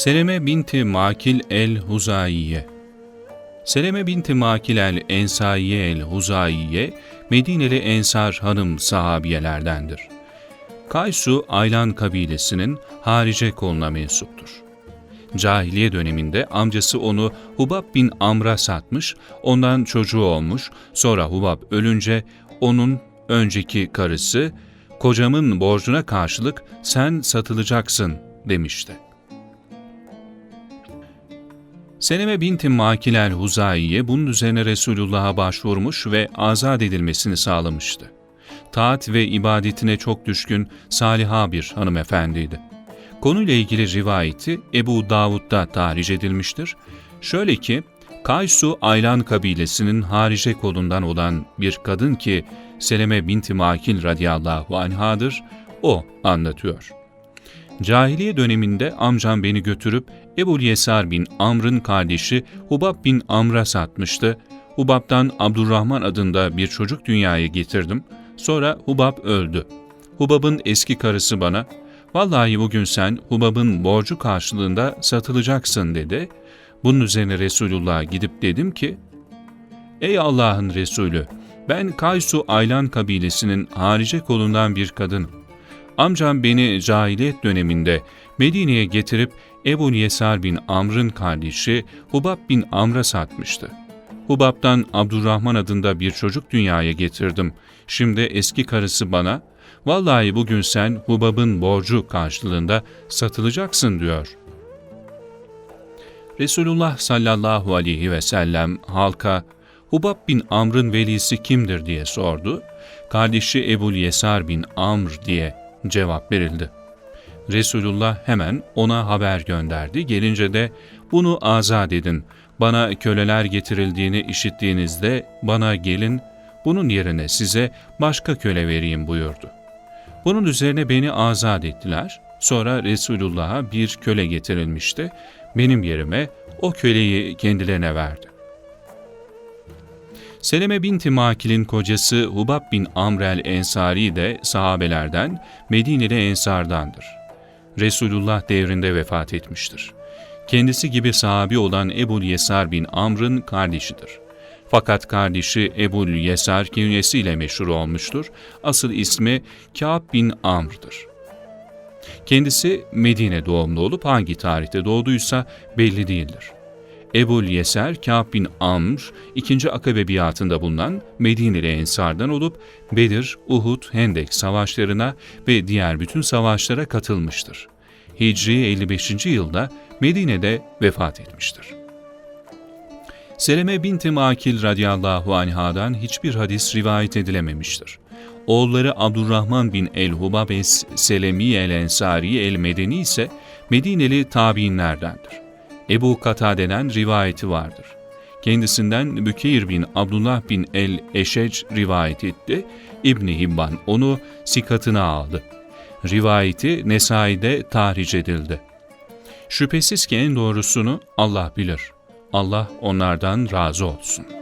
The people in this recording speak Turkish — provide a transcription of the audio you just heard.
Seleme binti Makil el-Huzaiye Seleme binti Makil el-Ensaiye el-Huzaiye, Medineli Ensar hanım sahabiyelerdendir. Kaysu, Aylan kabilesinin harice koluna mensuptur. Cahiliye döneminde amcası onu Hubab bin Amr'a satmış, ondan çocuğu olmuş, sonra Hubab ölünce onun önceki karısı, kocamın borcuna karşılık sen satılacaksın demişti. Seleme binti Makil el-Huzaiye bunun üzerine Resulullah'a başvurmuş ve azat edilmesini sağlamıştı. Taat ve ibadetine çok düşkün saliha bir hanımefendiydi. Konuyla ilgili rivayeti Ebu Davud'da tahric edilmiştir. Şöyle ki, Kaysu Aylan kabilesinin harice kolundan olan bir kadın ki Seleme binti Makil radıyallahu anhadır, o anlatıyor. Cahiliye döneminde amcam beni götürüp Ebul Yesar bin Amr'ın kardeşi Hubab bin Amr'a satmıştı. Hubab'dan Abdurrahman adında bir çocuk dünyaya getirdim. Sonra Hubab öldü. Hubab'ın eski karısı bana, ''Vallahi bugün sen Hubab'ın borcu karşılığında satılacaksın.'' dedi. Bunun üzerine Resulullah'a gidip dedim ki, ''Ey Allah'ın Resulü, ben Kaysu Aylan kabilesinin harice kolundan bir kadınım. Amcam beni cahiliyet döneminde Medine'ye getirip Ebu Yesar bin Amr'ın kardeşi Hubab bin Amr'a satmıştı. Hubab'dan Abdurrahman adında bir çocuk dünyaya getirdim. Şimdi eski karısı bana, vallahi bugün sen Hubab'ın borcu karşılığında satılacaksın diyor. Resulullah sallallahu aleyhi ve sellem halka Hubab bin Amr'ın velisi kimdir diye sordu. Kardeşi Ebul Yesar bin Amr diye cevap verildi. Resulullah hemen ona haber gönderdi. Gelince de bunu azat edin. Bana köleler getirildiğini işittiğinizde bana gelin, bunun yerine size başka köle vereyim buyurdu. Bunun üzerine beni azat ettiler. Sonra Resulullah'a bir köle getirilmişti. Benim yerime o köleyi kendilerine verdi. Seleme binti Makil'in kocası Hubab bin Amr el-Ensari de sahabelerden, Medineli Ensardandır. Resulullah devrinde vefat etmiştir. Kendisi gibi sahabi olan Ebul Yesar bin Amr'ın kardeşidir. Fakat kardeşi Ebul Yesar künyesiyle meşhur olmuştur. Asıl ismi Kâb bin Amr'dır. Kendisi Medine doğumlu olup hangi tarihte doğduysa belli değildir. Ebul Yeser, Kâb bin Amr, ikinci Akabe biatında bulunan Medineli Ensardan olup Bedir, Uhud, Hendek savaşlarına ve diğer bütün savaşlara katılmıştır. Hicri 55. yılda Medine'de vefat etmiştir. Seleme binti Makil radıyallahu anhadan hiçbir hadis rivayet edilememiştir. Oğulları Abdurrahman bin el-Hubab es-Selemi el-Ensari el-Medeni ise Medineli tabiinlerdendir. Ebu Katade'den rivayeti vardır. Kendisinden Bükeyr bin Abdullah bin el-Eşec rivayet etti. İbni Hibban onu sikatına aldı. Rivayeti Nesai'de tahric edildi. Şüphesiz ki en doğrusunu Allah bilir. Allah onlardan razı olsun.''